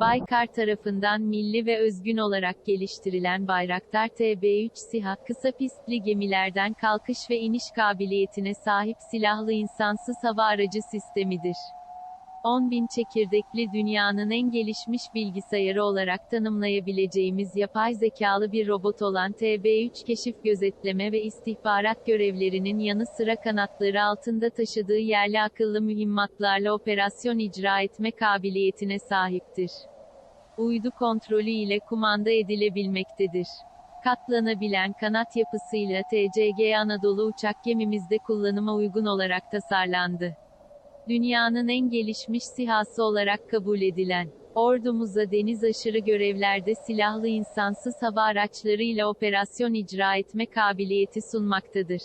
Baykar tarafından milli ve özgün olarak geliştirilen Bayraktar TB3 SİHA, kısa pistli gemilerden kalkış ve iniş kabiliyetine sahip silahlı insansız hava aracı sistemidir. 10.000 çekirdekli dünyanın en gelişmiş bilgisayarı olarak tanımlayabileceğimiz yapay zekalı bir robot olan TB3 keşif gözetleme ve istihbarat görevlerinin yanı sıra kanatları altında taşıdığı yerli akıllı mühimmatlarla operasyon icra etme kabiliyetine sahiptir. Uydu kontrolü ile kumanda edilebilmektedir. Katlanabilen kanat yapısıyla TCG Anadolu uçak gemimizde kullanıma uygun olarak tasarlandı dünyanın en gelişmiş sihası olarak kabul edilen, ordumuza deniz aşırı görevlerde silahlı insansız hava araçlarıyla operasyon icra etme kabiliyeti sunmaktadır.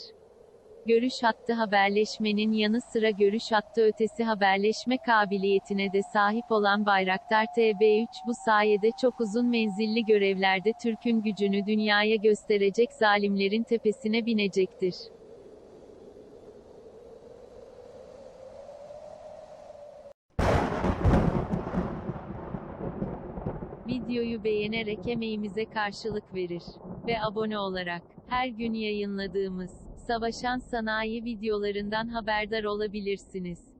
Görüş hattı haberleşmenin yanı sıra görüş hattı ötesi haberleşme kabiliyetine de sahip olan Bayraktar TB3 bu sayede çok uzun menzilli görevlerde Türk'ün gücünü dünyaya gösterecek zalimlerin tepesine binecektir. Videoyu beğenerek emeğimize karşılık verir ve abone olarak her gün yayınladığımız Savaşan Sanayi videolarından haberdar olabilirsiniz.